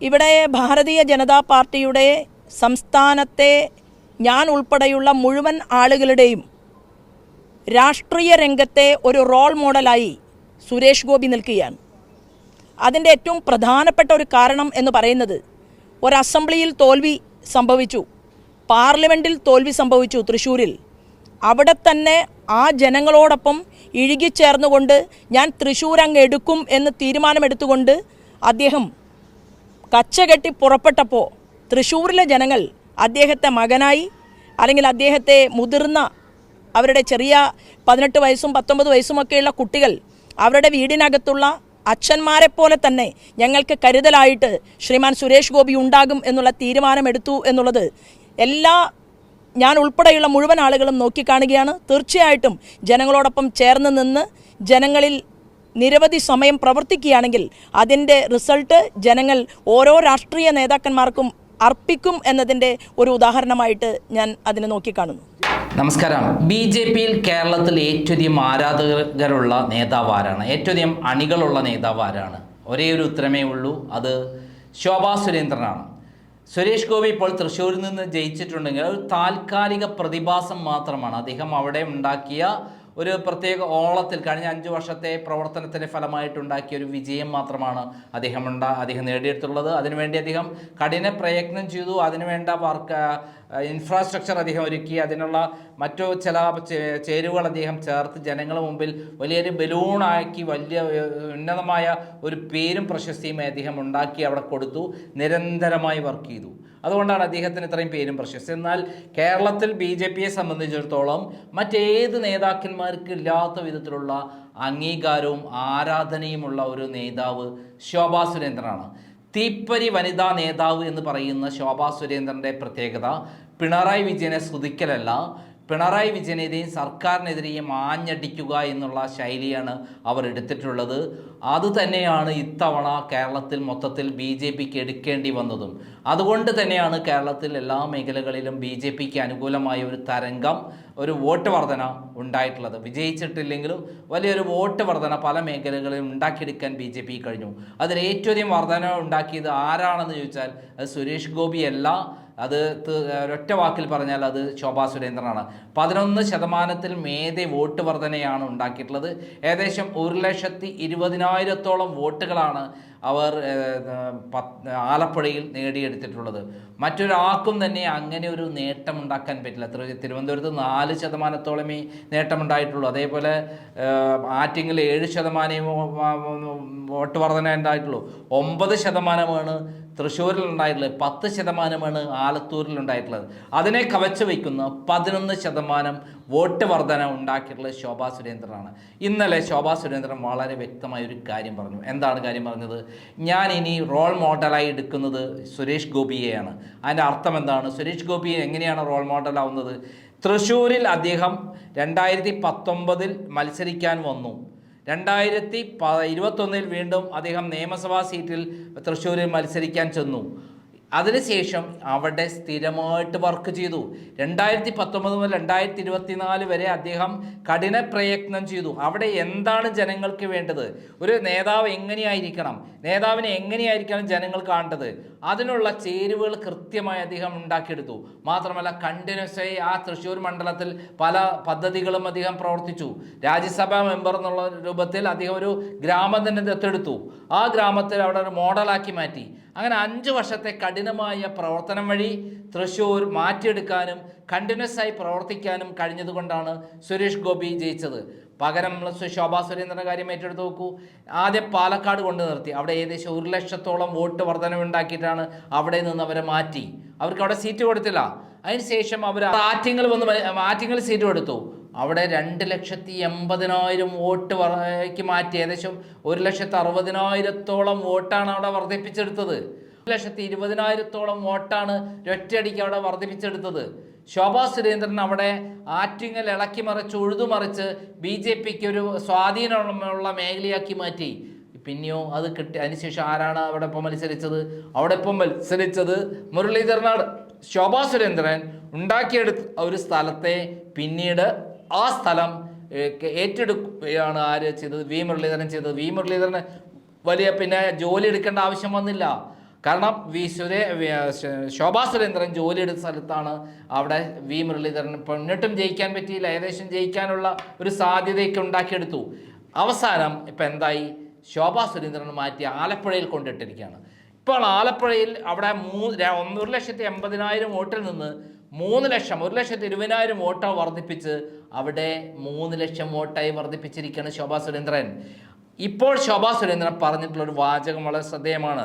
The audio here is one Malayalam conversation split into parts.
ഇവിടെ ഭാരതീയ ജനതാ പാർട്ടിയുടെ സംസ്ഥാനത്തെ ഞാൻ ഉൾപ്പെടെയുള്ള മുഴുവൻ ആളുകളുടെയും രാഷ്ട്രീയ രംഗത്തെ ഒരു റോൾ മോഡലായി സുരേഷ് ഗോപി നിൽക്കുകയാണ്. അതിന്റെ ഏറ്റവും പ്രധാനപ്പെട്ട ഒരു കാരണം എന്ന് പറയുന്നത് ഒരു അസംബ്ലിയിൽ തോൽവി സംഭവിച്ചു പാർലമെന്റിൽ തോൽവി സംഭവിച്ചു തൃശ്ശൂരിൽ. അവിടെ തന്നെ ആ ജനങ്ങളോടൊപ്പം ഇഴുകിച്ചേർന്നുകൊണ്ട് ഞാൻ തൃശ്ശൂർ അങ്ങ് എടുക്കും എന്ന് തീരുമാനമെടുത്തുകൊണ്ട് അദ്ദേഹം കച്ചകെട്ടി പുറപ്പെട്ടപ്പോൾ തൃശ്ശൂരിലെ ജനങ്ങൾ അദ്ദേഹത്തെ മകനായി അല്ലെങ്കിൽ അദ്ദേഹത്തെ മുതിർന്ന അവരുടെ ചെറിയ പതിനെട്ട് വയസ്സും പത്തൊമ്പത് വയസ്സുമൊക്കെയുള്ള കുട്ടികൾ അവരുടെ വീടിനകത്തുള്ള അച്ഛന്മാരെ പോലെ തന്നെ ഞങ്ങൾക്ക് കരുതലായിട്ട് ശ്രീമാൻ സുരേഷ് ഗോപി ഉണ്ടാകും എന്നുള്ള തീരുമാനമെടുത്തു എന്നുള്ളത് എല്ലാ ഞാൻ ഉൾപ്പെടെയുള്ള മുഴുവൻ ആളുകളും നോക്കിക്കാണുകയാണ്. തീർച്ചയായിട്ടും ജനങ്ങളോടൊപ്പം ചേർന്ന് നിന്ന് ജനങ്ങളിൽ നിരവധി സമയം പ്രവർത്തിക്കുകയാണെങ്കിൽ അതിന്റെ റിസൾട്ട് ജനങ്ങൾ ഓരോ രാഷ്ട്രീയ നേതാക്കന്മാർക്കും അർപ്പിക്കും എന്നതിന്റെ ഒരു ഉദാഹരണമായിട്ട് ഞാൻ അതിനെ നോക്കിക്കാണുന്നു നമസ്കാരം. ബി ജെ പിയിൽ കേരളത്തിൽ ഏറ്റവും ആരാധകരുള്ള നേതാവ് ആരാണ് ഏറ്റവും അണികളുള്ള നേതാവ് ആരാണ് ഒരേ ഒരു ഉത്തരമേ ഉള്ളൂ. അത് ശോഭാ സുരേന്ദ്രനാണ്. സുരേഷ് ഗോപി ഇപ്പോൾ തൃശ്ശൂരിൽ നിന്ന് ജയിച്ചിട്ടുണ്ടെങ്കിൽ ഒരു താൽക്കാലിക പ്രതിഭാസം മാത്രമാണ്. അദ്ദേഹം അവിടെ ഉണ്ടാക്കിയ ഒരു പ്രത്യേക ഓളത്തിൽ കഴിഞ്ഞ അഞ്ച് വർഷത്തെ പ്രവർത്തനത്തിന്റെ ഫലമായിട്ടുണ്ടാക്കിയ ഒരു വിജയം മാത്രമാണ് അദ്ദേഹം ഉണ്ടാ അദ്ദേഹം നേടിയെടുത്തുള്ളത് അതിനുവേണ്ടി അദ്ദേഹം കഠിന പ്രയത്നം ചെയ്തു. അതിനുവേണ്ട വർക്ക് ഇൻഫ്രാസ്ട്രക്ചർ അദ്ദേഹം ഒരുക്കി. അതിനുള്ള മറ്റു ചില ചേരുവകൾ അദ്ദേഹം ചേർത്ത് ജനങ്ങളുടെ മുമ്പിൽ വലിയൊരു ബലൂണാക്കി വലിയ ഉന്നതമായ ഒരു പേരും പ്രശസ്തിയും അദ്ദേഹം ഉണ്ടാക്കി അവിടെ കൊടുത്തു നിരന്തരമായി വർക്ക് ചെയ്തു. അതുകൊണ്ടാണ് അദ്ദേഹത്തിന് ഇത്രയും പേരും പ്രശസ്തി. എന്നാൽ കേരളത്തിൽ ബി ജെ പിയെ സംബന്ധിച്ചിടത്തോളം മറ്റേത് നേതാക്കന്മാർക്ക് ഇല്ലാത്ത വിധത്തിലുള്ള അംഗീകാരവും ആരാധനയുമുള്ള ഒരു നേതാവ് ശോഭാ സുരേന്ദ്രനാണ്. തീപ്പരി വനിതാ നേതാവ് എന്ന് പറയുന്ന ശോഭാ സുരേന്ദ്രന്റെ പ്രത്യേകത പിണറായി വിജയനെ സ്തുതിക്കലല്ല പിണറായി വിജയനെതിരെയും സർക്കാരിനെതിരെയും ആഞ്ഞടിക്കുക എന്നുള്ള ശൈലിയാണ് അവർ എടുത്തിട്ടുള്ളത്. അതുതന്നെയാണ് ഇത്തവണ കേരളത്തിൽ മൊത്തത്തിൽ ബി ജെ പിക്ക് എടുക്കേണ്ടി വന്നതും. അതുകൊണ്ട് തന്നെയാണ് കേരളത്തിൽ എല്ലാ മേഖലകളിലും ബി ജെ പിക്ക് അനുകൂലമായ ഒരു തരംഗം ഒരു വോട്ട് വർധന ഉണ്ടായിട്ടുള്ളത്. വിജയിച്ചിട്ടില്ലെങ്കിലും വലിയൊരു വോട്ട് വർധന പല മേഖലകളിലും ഉണ്ടാക്കിയെടുക്കാൻ ബി ജെ പി കഴിഞ്ഞു. അതിൽ ഏറ്റവും അധികം വർധന ഉണ്ടാക്കിയത് ആരാണെന്ന് ചോദിച്ചാൽ അത് സുരേഷ് ഗോപിയല്ല. അത് ഒരൊറ്റ വാക്കിൽ പറഞ്ഞാൽ അത് ശോഭാ സുരേന്ദ്രനാണ്. പതിനൊന്ന് ശതമാനത്തിൽ മേതെ വോട്ട് വർധനയാണ് ഉണ്ടാക്കിയിട്ടുള്ളത്. ഏകദേശം ഒരു ലക്ഷത്തി ഇരുപതിനായിരത്തോളം വോട്ടുകളാണ് അവർ ആലപ്പുഴയിൽ നേടിയെടുത്തിട്ടുള്ളത്. മറ്റൊരാൾക്കും തന്നെ അങ്ങനെ ഒരു നേട്ടമുണ്ടാക്കാൻ പറ്റില്ല. തിരു- തിരുവനന്തപുരത്ത് നാല് ശതമാനത്തോളമേ നേട്ടമുണ്ടായിട്ടുള്ളൂ. അതേപോലെ ആറ്റിങ്ങിൽ ഏഴ് ശതമാനമേ വോട്ട് വർധന ഉണ്ടായിട്ടുള്ളൂ ഒമ്പത് ശതമാനമാണ് തൃശ്ശൂരിൽ ഉണ്ടായിട്ടുള്ളത് പത്ത് ശതമാനമാണ് ആലത്തൂരിൽ ഉണ്ടായിട്ടുള്ളത് അതിനെ കവച്ചു വയ്ക്കുന്ന പതിനൊന്ന് ശതമാനം വോട്ട് വർധന ഉണ്ടാക്കിയിട്ടുള്ളത് ശോഭാ സുരേന്ദ്രനാണ്. ഇന്നലെ ശോഭാ സുരേന്ദ്രൻ വളരെ വ്യക്തമായ ഒരു കാര്യം പറഞ്ഞു. എന്താണ് കാര്യം പറഞ്ഞത്? ഞാൻ ഇനി റോൾ മോഡലായി എടുക്കുന്നത് സുരേഷ് ഗോപിയെയാണ്. അതിന്റെ അർത്ഥം എന്താണ്? സുരേഷ് ഗോപി എങ്ങനെയാണ് റോൾ മോഡലാവുന്നത് തൃശ്ശൂരിൽ അദ്ദേഹം രണ്ടായിരത്തി പത്തൊമ്പതിൽ മത്സരിക്കാൻ വന്നു. രണ്ടായിരത്തി പ ഇരുപത്തൊന്നിൽ വീണ്ടും അദ്ദേഹം നിയമസഭാ സീറ്റിൽ തൃശ്ശൂരിൽ മത്സരിക്കാൻ ചെന്നു. അതിനുശേഷം അവിടെ സ്ഥിരമായിട്ട് വർക്ക് ചെയ്തു. രണ്ടായിരത്തി പത്തൊമ്പത് മുതൽ രണ്ടായിരത്തി ഇരുപത്തിനാല് വരെ അദ്ദേഹം കഠിന പ്രയത്നം ചെയ്തു. അവിടെ എന്താണ് ജനങ്ങൾക്ക് വേണ്ടത്? ഒരു നേതാവ് എങ്ങനെയായിരിക്കണം? നേതാവിനെ എങ്ങനെയായിരിക്കണം ജനങ്ങൾ കാണേണ്ടത്? അതിനുള്ള ചേരുവകൾ കൃത്യമായി അദ്ദേഹം ഉണ്ടാക്കിയെടുത്തു. മാത്രമല്ല കണ്ടിന്യൂസ് ആയി ആ തൃശ്ശൂർ മണ്ഡലത്തിൽ പല പദ്ധതികളും അദ്ദേഹം പ്രവർത്തിച്ചു. രാജ്യസഭാ മെമ്പർ എന്നുള്ള രൂപത്തിൽ അദ്ദേഹം ഒരു ഗ്രാമത്തിന്റെ ദത്തെടുത്തു. ആ ഗ്രാമത്തിൽ അവിടെ ഒരു മോഡലാക്കി മാറ്റി. അങ്ങനെ അഞ്ച് വർഷത്തെ കഠിനമായ പ്രവർത്തനം വഴി തൃശ്ശൂർ മാറ്റിയെടുക്കാനും കണ്ടിന്യൂസ് ആയി പ്രവർത്തിക്കാനും കഴിഞ്ഞതുകൊണ്ടാണ് സുരേഷ് ഗോപി ജയിച്ചത്. പകരം ശോഭാ സുരേന്ദ്രന്റെ കാര്യം ഏറ്റെടുത്ത് നോക്കൂ. ആദ്യം പാലക്കാട് കൊണ്ടു നിർത്തി. അവിടെ ഏകദേശം ഒരു ലക്ഷത്തോളം വോട്ട് വർധനവുണ്ടാക്കിയിട്ടാണ് അവിടെ നിന്ന് അവരെ മാറ്റി. അവർക്ക് അവിടെ സീറ്റ് കൊടുത്തില്ല. അതിനുശേഷം അവർ ആറ്റിങ്ങൾ വന്ന് ആറ്റിങ്ങൾ സീറ്റ് കൊടുത്തു. അവിടെ രണ്ട് ലക്ഷത്തി എൺപതിനായിരം വോട്ട് വറയ്ക്ക് മാറ്റി. ഏകദേശം ഒരു ലക്ഷത്തി അറുപതിനായിരത്തോളം വോട്ടാണ് അവിടെ വർദ്ധിപ്പിച്ചെടുത്തത്. ഒരു ലക്ഷത്തി ഇരുപതിനായിരത്തോളം വോട്ടാണ് ഒറ്റയടിക്ക് അവിടെ വർദ്ധിപ്പിച്ചെടുത്തത്. ശോഭാ സുരേന്ദ്രൻ അവിടെ ആറ്റിങ്ങൽ ഇളക്കി മറിച്ച് ഉഴുതുമറിച്ച് ബി ജെ പിക്ക് ഒരു സ്വാധീനമുള്ള മേഖലയാക്കി മാറ്റി. പിന്നെയോ അത് കിട്ടി. അതിനുശേഷം ആരാണ് അവിടെ ഇപ്പം മത്സരിച്ചത്? അവിടെ ഇപ്പം മത്സരിച്ചത് മുരളീധരനാണ്. ശോഭാ സുരേന്ദ്രൻ ഉണ്ടാക്കിയെടുത്ത ഒരു സ്ഥലത്തെ പിന്നീട് ആ സ്ഥലം ഏറ്റെടുക്കുകയാണ് ആര് ചെയ്തത്? വി മുരളീധരൻ ചെയ്തത്. വി മുരളീധരന് വലിയ പിന്നെ ജോലി എടുക്കേണ്ട ആവശ്യം വന്നില്ല. കാരണം വി സുരേ ശോഭാ സുരേന്ദ്രൻ ജോലിയെടുത്ത സ്ഥലത്താണ് അവിടെ വി മുരളീധരൻ പെണ്ണിട്ടും ജയിക്കാൻ പറ്റിയില്ല. ഏകദേശം ജയിക്കാനുള്ള ഒരു സാധ്യതയൊക്കെ ഉണ്ടാക്കിയെടുത്തു. അവസാനം ഇപ്പം എന്തായി? ശോഭാ സുരേന്ദ്രൻ മാറ്റി ആലപ്പുഴയിൽ കൊണ്ടിട്ടിരിക്കുകയാണ്. ഇപ്പോൾ ആലപ്പുഴയിൽ അവിടെ മൂ ഒന്ന് ഒരു ലക്ഷത്തി എൺപതിനായിരം വോട്ടിൽ നിന്ന് മൂന്ന് ലക്ഷം ഒരു ലക്ഷത്തി ഇരുപതിനായിരം വോട്ട് വർദ്ധിപ്പിച്ച് അവിടെ മൂന്ന് ലക്ഷം വോട്ടായി വർദ്ധിപ്പിച്ചിരിക്കുകയാണ് ശോഭാ സുരേന്ദ്രൻ. ഇപ്പോൾ ശോഭാ സുരേന്ദ്രൻ പറഞ്ഞിട്ടുള്ള ഒരു വാചകം വളരെ ശ്രദ്ധേയമാണ്.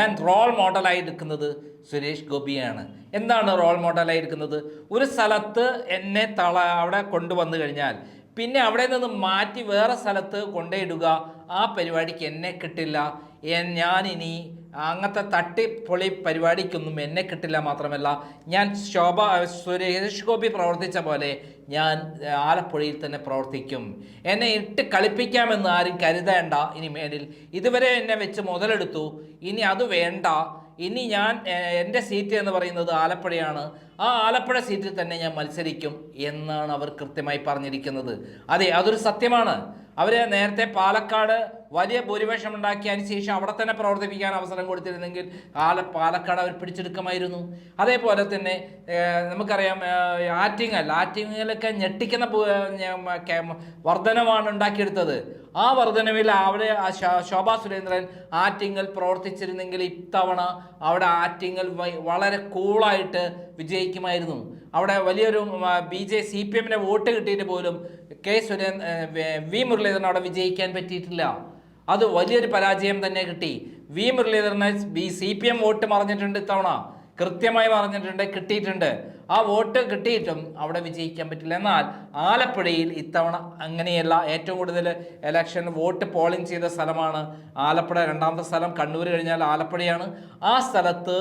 ഞാൻ റോൾ മോഡലായി എടുക്കുന്നത് സുരേഷ് ഗോപിയാണ്. എന്താണ് റോൾ മോഡലായി എടുക്കുന്നത്? ഒരു സ്ഥലത്ത് എന്നെ തള അവിടെ കൊണ്ടുവന്നു കഴിഞ്ഞാൽ പിന്നെ അവിടെ നിന്ന് മാറ്റി വേറെ സ്ഥലത്ത് കൊണ്ടുപോയിടുക ആ പരിപാടിക്ക് എന്നെ കിട്ടില്ല. ഞാൻ ഞാനിനി അങ്ങനത്തെ തട്ടിപ്പൊളി പരിപാടിക്കൊന്നും എന്നെ കിട്ടില്ല മാത്രമല്ല ഞാൻ ശോഭ സുരേഷ് ഗോപി പ്രവർത്തിച്ച പോലെ ഞാൻ ആലപ്പുഴയിൽ തന്നെ പ്രവർത്തിക്കും. എന്നെ ഇട്ട് കളിപ്പിക്കാമെന്ന് ആരും കരുതേണ്ട. ഇനി മേലിൽ ഇതുവരെ എന്നെ വെച്ച് മുതലെടുത്തു. ഇനി അത് വേണ്ട. ഇനി ഞാൻ എന്റെ സീറ്റ് എന്ന് പറയുന്നത് ആലപ്പുഴയാണ്. ആ ആലപ്പുഴ സീറ്റിൽ തന്നെ ഞാൻ മത്സരിക്കും എന്നാണ് അവർ കൃത്യമായി പറഞ്ഞിരിക്കുന്നത്. അതെ അതൊരു സത്യമാണ്. അവർ നേരത്തെ പാലക്കാട് വലിയ ഭൂരിപക്ഷം ഉണ്ടാക്കിയതിന് ശേഷം അവിടെ തന്നെ പ്രവർത്തിപ്പിക്കാൻ അവസരം കൊടുത്തിരുന്നെങ്കിൽ ആല പാലക്കാട് അവർ പിടിച്ചെടുക്കുമായിരുന്നു. അതേപോലെ തന്നെ നമുക്കറിയാം ആറ്റിങ്ങൽ ആറ്റിങ്ങലൊക്കെ ഞെട്ടിക്കുന്ന വർധനമാണ് ഉണ്ടാക്കിയെടുത്തത്. ആ വർധനവിൽ അവിടെ ശോഭാ സുരേന്ദ്രൻ ആറ്റിങ്ങൽ പ്രവർത്തിച്ചിരുന്നെങ്കിൽ ഇത്തവണ അവിടെ ആറ്റിങ്ങൽ വളരെ കൂളായിട്ട് വിജയിക്കുമായിരുന്നു. അവിടെ വലിയൊരു ബി ജെ സി പി എമ്മിനെ വോട്ട് കിട്ടിയിട്ട് പോലും കെ സുരേന്ദ്ര വി മുരളീധരൻ അവിടെ വിജയിക്കാൻ പറ്റിയിട്ടില്ല. അത് വലിയൊരു പരാജയം തന്നെ കിട്ടി. വി. മുരളീധരന് B C P M vote മറിഞ്ഞിട്ടുണ്ട് ഇത്തവണ. കൃത്യമായി പറഞ്ഞിട്ടുണ്ട് കിട്ടിയിട്ടുണ്ട്. ആ വോട്ട് കിട്ടിയിട്ടും അവിടെ വിജയിക്കാൻ പറ്റില്ല. എന്നാൽ ആലപ്പുഴയിൽ ഇത്തവണ അങ്ങനെയല്ല. ഏറ്റവും കൂടുതൽ ഇലക്ഷൻ വോട്ട് പോളിംഗ് ചെയ്ത സ്ഥലമാണ് ആലപ്പുഴ. രണ്ടാമത്തെ സ്ഥലം കണ്ണൂർ കഴിഞ്ഞാൽ ആലപ്പുഴയാണ്. ആ സ്ഥലത്ത്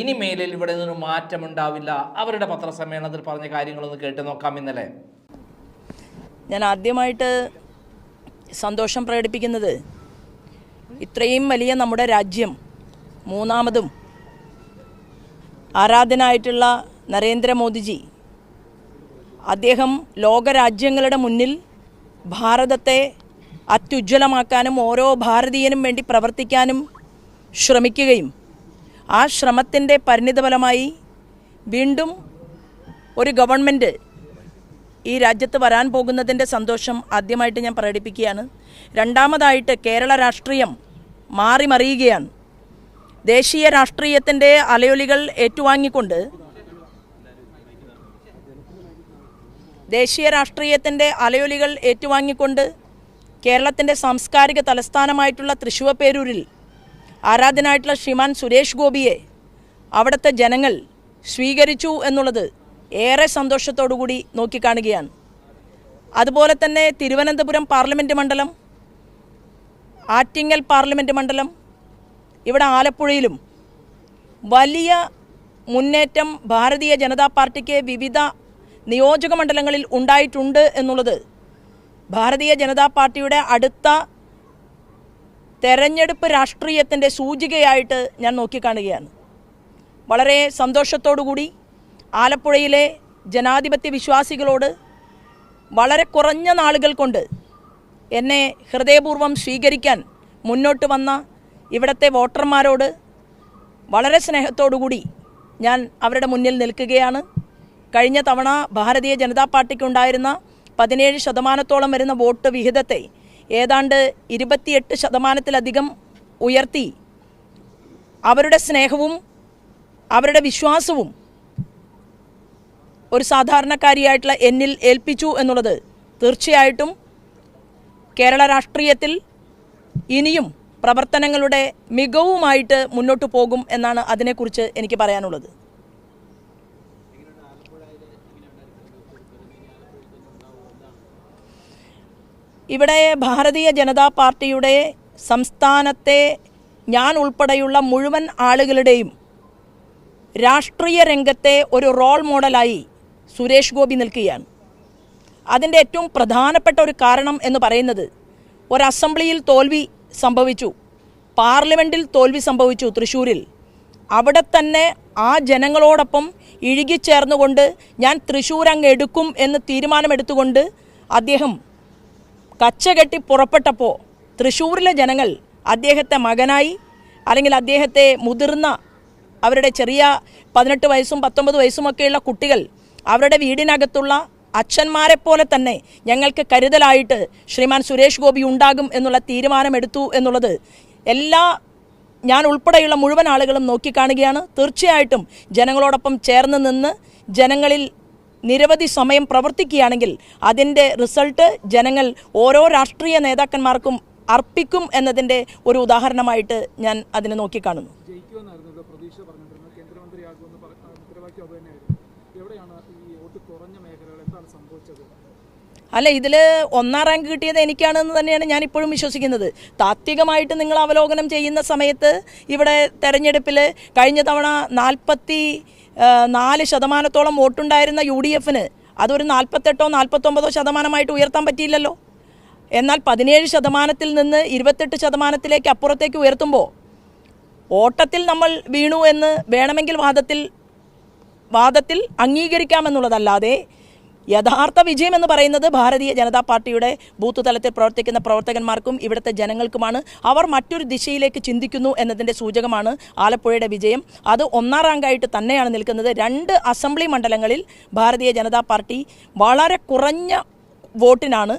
ഇനി മേലിൽ ഇവിടെ നിന്ന് മാറ്റമുണ്ടാവില്ല അവരുടെ പത്രസമ്മേളനത്തിൽ പറഞ്ഞ കാര്യങ്ങളൊന്ന് കേട്ട് നോക്കാം ഇന്നലെ. ഞാൻ ആദ്യമായിട്ട് സന്തോഷം പ്രകടിപ്പിക്കുന്നത്. ഇത്രയും വലിയ നമ്മുടെ രാജ്യം മൂന്നാമതും ആരാധനായിട്ടുള്ള നരേന്ദ്രമോദിജി അദ്ദേഹം ലോകരാജ്യങ്ങളുടെ മുന്നിൽ ഭാരതത്തെ അത്യുജ്വലമാക്കാനും ഓരോ ഭാരതീയനും വേണ്ടി പ്രവർത്തിക്കാനും ശ്രമിക്കുകയും ആ ശ്രമത്തിന്റെ പരിണിതഫലമായി വീണ്ടും ഒരു ഗവൺമെന്റ് ഈ രാജ്യത്ത് വരാൻ പോകുന്നതിന്റെ സന്തോഷം ആദ്യമായിട്ട് ഞാൻ പ്രകടിപ്പിക്കുകയാണ്. രണ്ടാമതായിട്ട് കേരള രാഷ്ട്രീയം മാറി മറിയുകയാണ് ദേശീയ രാഷ്ട്രീയത്തിന്റെ അലയൊലികൾ ഏറ്റുവാങ്ങിക്കൊണ്ട് ദേശീയ രാഷ്ട്രീയത്തിന്റെ അലയൊലികൾ ഏറ്റുവാങ്ങിക്കൊണ്ട് കേരളത്തിന്റെ സാംസ്കാരിക തലസ്ഥാനമായിട്ടുള്ള തൃശ്ശൂർപേരൂരിൽ ആരാധനായിട്ടുള്ള ശ്രീമാൻ സുരേഷ് ഗോപിയെ അവിടുത്തെ ജനങ്ങൾ സ്വീകരിച്ചു എന്നുള്ളത് ഏറെ സന്തോഷത്തോടു കൂടി നോക്കിക്കാണുകയാണ്. അതുപോലെ തന്നെ തിരുവനന്തപുരം പാർലമെന്റ് മണ്ഡലം ആറ്റിങ്ങൽ പാർലമെന്റ് മണ്ഡലം ഇവിടെ ആലപ്പുഴയിലും വലിയ മുന്നേറ്റം ഭാരതീയ ജനതാ പാർട്ടിക്ക് വിവിധ നിയോജക മണ്ഡലങ്ങളിൽ ഉണ്ടായിട്ടുണ്ട് എന്നുള്ളത് ഭാരതീയ ജനതാ പാർട്ടിയുടെ അടുത്ത തെരഞ്ഞെടുപ്പ് രാഷ്ട്രീയത്തിന്റെ സൂചികയായിട്ട് ഞാൻ നോക്കിക്കാണുകയാണ്. വളരെ സന്തോഷത്തോടു കൂടി ആലപ്പുഴയിലെ ജനാധിപത്യ വിശ്വാസികളോട് വളരെ കുറഞ്ഞ നാളുകൾ കൊണ്ട് എന്നെ ഹൃദയപൂർവം സ്വീകരിക്കാൻ മുന്നോട്ട് വന്ന ഇവിടുത്തെ വോട്ടർമാരോട് വളരെ സ്നേഹത്തോടുകൂടി ഞാൻ അവരുടെ മുന്നിൽ നിൽക്കുകയാണ്. കഴിഞ്ഞ തവണ ഭാരതീയ ജനതാ പാർട്ടിക്കുണ്ടായിരുന്ന പതിനേഴ് ശതമാനത്തോളം വരുന്ന വോട്ട് വിഹിതത്തെ ഏതാണ്ട് ഇരുപത്തിയെട്ട് ശതമാനത്തിലധികം ഉയർത്തി അവരുടെ സ്നേഹവും അവരുടെ വിശ്വാസവും ഒരു സാധാരണക്കാരിയായിട്ടുള്ള എന്നിൽ ഏൽപ്പിച്ചു എന്നുള്ളത് തീർച്ചയായിട്ടും കേരള രാഷ്ട്രീയത്തിൽ ഇനിയും പ്രവർത്തനങ്ങളുടെ മികവുമായിട്ട് മുന്നോട്ട് പോകും എന്നാണ് അതിനെക്കുറിച്ച് എനിക്ക് പറയാനുള്ളത്. ഇവിടെ ഭാരതീയ ജനതാ പാർട്ടിയുടെ സംസ്ഥാനത്തെ ഞാൻ ഉൾപ്പെടെയുള്ള മുഴുവൻ ആളുകളുടെയും രാഷ്ട്രീയ രംഗത്തെ ഒരു റോൾ മോഡലായി സുരേഷ് ഗോപി നിൽക്കുകയാണ്. അതിന്റെ ഏറ്റവും പ്രധാനപ്പെട്ട ഒരു കാരണം എന്ന് പറയുന്നത് ഒരു അസംബ്ലിയിൽ തോൽവി സംഭവിച്ചു. പാർലമെന്റിൽ തോൽവി സംഭവിച്ചു തൃശ്ശൂരിൽ. അവിടെ തന്നെ ആ ജനങ്ങളോടൊപ്പം ഇഴുകിച്ചേർന്നുകൊണ്ട് ഞാൻ തൃശ്ശൂർ അങ്ങ് എടുക്കും എന്ന് തീരുമാനമെടുത്തുകൊണ്ട് അദ്ദേഹം കച്ചകെട്ടി പുറപ്പെട്ടപ്പോൾ തൃശ്ശൂരിലെ ജനങ്ങൾ അദ്ദേഹത്തെ മകനായി അല്ലെങ്കിൽ അദ്ദേഹത്തെ മുതിർന്ന അവരുടെ ചെറിയ പതിനെട്ട് വയസ്സും പത്തൊമ്പത് വയസ്സുമൊക്കെയുള്ള കുട്ടികൾ അവരുടെ വീടിനകത്തുള്ള അച്ഛന്മാരെ പോലെ തന്നെ ഞങ്ങൾക്ക് കരുതലായിട്ട് ശ്രീമാൻ സുരേഷ് ഗോപി ഉണ്ടാകും എന്നുള്ള തീരുമാനമെടുത്തു എന്നുള്ളത് എല്ലാ ഞാൻ ഉൾപ്പെടെയുള്ള മുഴുവൻ ആളുകളും നോക്കിക്കാണുകയാണ്. തീർച്ചയായിട്ടും ജനങ്ങളോടൊപ്പം ചേർന്ന് നിന്ന് ജനങ്ങളിൽ നിരവധി സമയം പ്രവർത്തിക്കുകയാണെങ്കിൽ അതിന്റെ റിസൾട്ട് ജനങ്ങൾ ഓരോ രാഷ്ട്രീയ നേതാക്കന്മാർക്കും അർപ്പിക്കും എന്നതിന്റെ ഒരു ഉദാഹരണമായിട്ട് ഞാൻ അതിനെ നോക്കിക്കാണുന്നു. എവിടെയാണ് ഈ വോട്ട് കുറഞ്ഞ അല്ല ഇതിൽ ഒന്നാം റാങ്ക് കിട്ടിയത് എനിക്കാണെന്ന് തന്നെയാണ് ഞാൻ ഇപ്പോഴും വിശ്വസിക്കുന്നത്. താത്വികമായിട്ട് നിങ്ങൾ അവലോകനം ചെയ്യുന്ന സമയത്ത് ഇവിടെ തെരഞ്ഞെടുപ്പിൽ കഴിഞ്ഞ തവണ നാൽപ്പത്തി നാല് ശതമാനത്തോളം വോട്ടുണ്ടായിരുന്ന യു ഡി എഫിന് അതൊരു നാൽപ്പത്തെട്ടോ നാൽപ്പത്തൊമ്പതോ ശതമാനമായിട്ട് ഉയർത്താൻ പറ്റിയില്ലല്ലോ. എന്നാൽ പതിനേഴ് ശതമാനത്തിൽ നിന്ന് ഇരുപത്തെട്ട് ശതമാനത്തിലേക്ക് അപ്പുറത്തേക്ക് ഉയർത്തുമ്പോൾ ഓട്ടത്തിൽ നമ്മൾ വീണു എന്ന് വേണമെങ്കിൽ വാദത്തിൽ വാദത്തിൽ അംഗീകരിക്കാമെന്നുള്ളതല്ലാതെ യഥാർത്ഥ വിജയം എന്ന് പറയുന്നത് ഭാരതീയ ജനതാ പാർട്ടിയുടെ ബൂത്ത് തലത്തിൽ പ്രവർത്തിക്കുന്ന പ്രവർത്തകന്മാർക്കും ഇവിടുത്തെ ജനങ്ങൾക്കുമാണ്. അവർ മറ്റൊരു ദിശയിലേക്ക് ചിന്തിക്കുന്നു എന്നതിന്റെ സൂചകമാണ് ആലപ്പുഴയുടെ വിജയം. അത് ഒന്നാം റാങ്കായിട്ട് തന്നെയാണ് നിൽക്കുന്നത്. രണ്ട് അസംബ്ലി മണ്ഡലങ്ങളിൽ ഭാരതീയ ജനതാ പാർട്ടി വളരെ കുറഞ്ഞ വോട്ടിനാണ്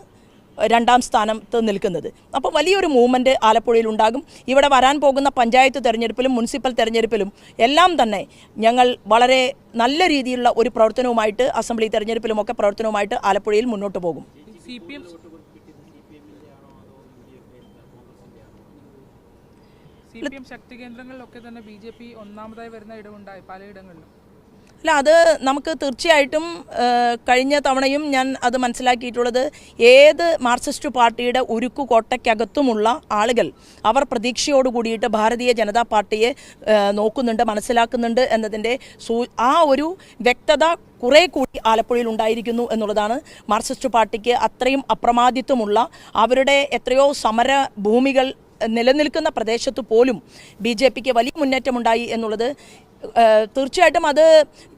രണ്ടാം സ്ഥാനത്ത് നിൽക്കുന്നത്. അപ്പോൾ വലിയൊരു മൂവ്മെന്റ് ആലപ്പുഴയിൽ ഉണ്ടാകും. ഇവിടെ വരാൻ പോകുന്ന പഞ്ചായത്ത് തെരഞ്ഞെടുപ്പിലും മുനിസിപ്പൽ തെരഞ്ഞെടുപ്പിലും എല്ലാം തന്നെ ഞങ്ങൾ വളരെ നല്ല രീതിയിലുള്ള ഒരു പ്രവർത്തനവുമായിട്ട് അസംബ്ലി തെരഞ്ഞെടുപ്പിലുമൊക്കെ പ്രവർത്തനവുമായിട്ട് ആലപ്പുഴയിൽ മുന്നോട്ട് പോകും. സി പി എം ശക്തി കേന്ദ്രങ്ങളിലൊക്കെ തന്നെ ബി ജെ പി ഒന്നാമതായി വരുന്ന ഇടമുണ്ടായി പലയിടങ്ങളിലും. അല്ല അത് നമുക്ക് തീർച്ചയായിട്ടും കഴിഞ്ഞ തവണയും ഞാൻ അത് മനസ്സിലാക്കിയിട്ടുള്ളത് ഏത് മാർക്സിസ്റ്റ് പാർട്ടിയുടെ ഉരുക്കു കോട്ടയ്ക്കകത്തുമുള്ള ആളുകൾ അവർ പ്രതീക്ഷയോട് കൂടിയിട്ട് ഭാരതീയ ജനതാ പാർട്ടിയെ നോക്കുന്നുണ്ട് മനസ്സിലാക്കുന്നുണ്ട് എന്നതിന്റെ ആ ഒരു വ്യക്തത കുറേ കൂടി ആലപ്പുഴയിൽ ഉണ്ടായിരിക്കുന്നു എന്നുള്ളതാണ് മാർക്സിസ്റ്റ് പാർട്ടിക്ക് അത്രയും അപ്രമാദിത്വമുള്ള അവരുടെ എത്രയോ സമര ഭൂമികൾ നിലനിൽക്കുന്ന പ്രദേശത്ത് പോലും ബി ജെ പിക്ക് വലിയ മുന്നേറ്റമുണ്ടായി എന്നുള്ളത് തീർച്ചയായിട്ടും അത്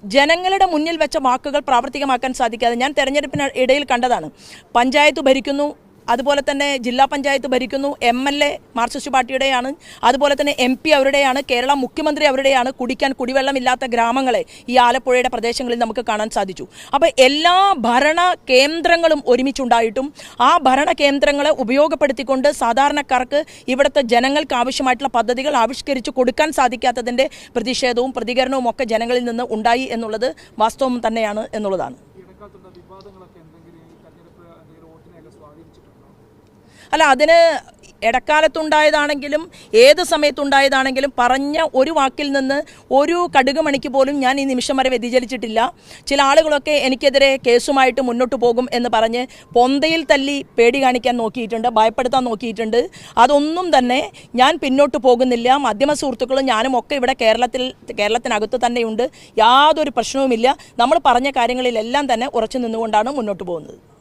ജനങ്ങളുടെ മുന്നിൽ വെച്ച വാക്കുകൾ പ്രാവർത്തികമാക്കാൻ സാധിക്കാതെ ഞാൻ തെരഞ്ഞെടുപ്പിന് ഇടയിൽ കണ്ടതാണ്. പഞ്ചായത്ത് ഭരിക്കുന്നു അതുപോലെ തന്നെ ജില്ലാ പഞ്ചായത്ത് ഭരിക്കുന്നു എം എൽ എ മാർക്സിസ്റ്റ് പാർട്ടിയുടെയാണ്. അതുപോലെ തന്നെ എം പി അവരുടെയാണ്. കേരള മുഖ്യമന്ത്രി അവരുടെയാണ്. കുടിക്കാൻ കുടിവെള്ളമില്ലാത്ത ഗ്രാമങ്ങളെ ഈ ആലപ്പുഴയുടെ പ്രദേശങ്ങളിൽ നമുക്ക് കാണാൻ സാധിച്ചു. അപ്പോൾ എല്ലാ ഭരണ കേന്ദ്രങ്ങളും ഒരുമിച്ചുണ്ടായിട്ടും ആ ഭരണ കേന്ദ്രങ്ങളെ ഉപയോഗപ്പെടുത്തിക്കൊണ്ട് സാധാരണക്കാർക്ക് ഇവിടുത്തെ ജനങ്ങൾക്ക് ആവശ്യമായിട്ടുള്ള പദ്ധതികൾ ആവിഷ്കരിച്ച് കൊടുക്കാൻ സാധിക്കാത്തതിന്റെ പ്രതിഷേധവും പ്രതികരണവും ഒക്കെ ജനങ്ങളിൽ നിന്ന് ഉണ്ടായി എന്നുള്ളത് വാസ്തവം തന്നെയാണ് എന്നുള്ളതാണ്. അല്ല അതിന് ഇടക്കാലത്തുണ്ടായതാണെങ്കിലും ഏത് സമയത്തുണ്ടായതാണെങ്കിലും പറഞ്ഞ ഒരു വാക്കിൽ നിന്ന് ഒരു കടുക് മണിക്ക് പോലും ഞാൻ ഈ നിമിഷം വരെ വ്യതിചലിച്ചിട്ടില്ല. ചില ആളുകളൊക്കെ എനിക്കെതിരെ കേസുമായിട്ട് മുന്നോട്ട് പോകും എന്ന് പറഞ്ഞ് പൊന്തയിൽ തല്ലി പേടി കാണിക്കാൻ നോക്കിയിട്ടുണ്ട് ഭയപ്പെടുത്താൻ നോക്കിയിട്ടുണ്ട്. അതൊന്നും തന്നെ ഞാൻ പിന്നോട്ട് പോകുന്നില്ല. മാധ്യമ സുഹൃത്തുക്കളും ഞാനും ഒക്കെ ഇവിടെ കേരളത്തിൽ കേരളത്തിനകത്ത് തന്നെയുണ്ട്. യാതൊരു പ്രശ്നവുമില്ല. നമ്മൾ പറഞ്ഞ കാര്യങ്ങളിലെല്ലാം തന്നെ ഉറച്ചു നിന്നുകൊണ്ടാണ് മുന്നോട്ട് പോകുന്നത്.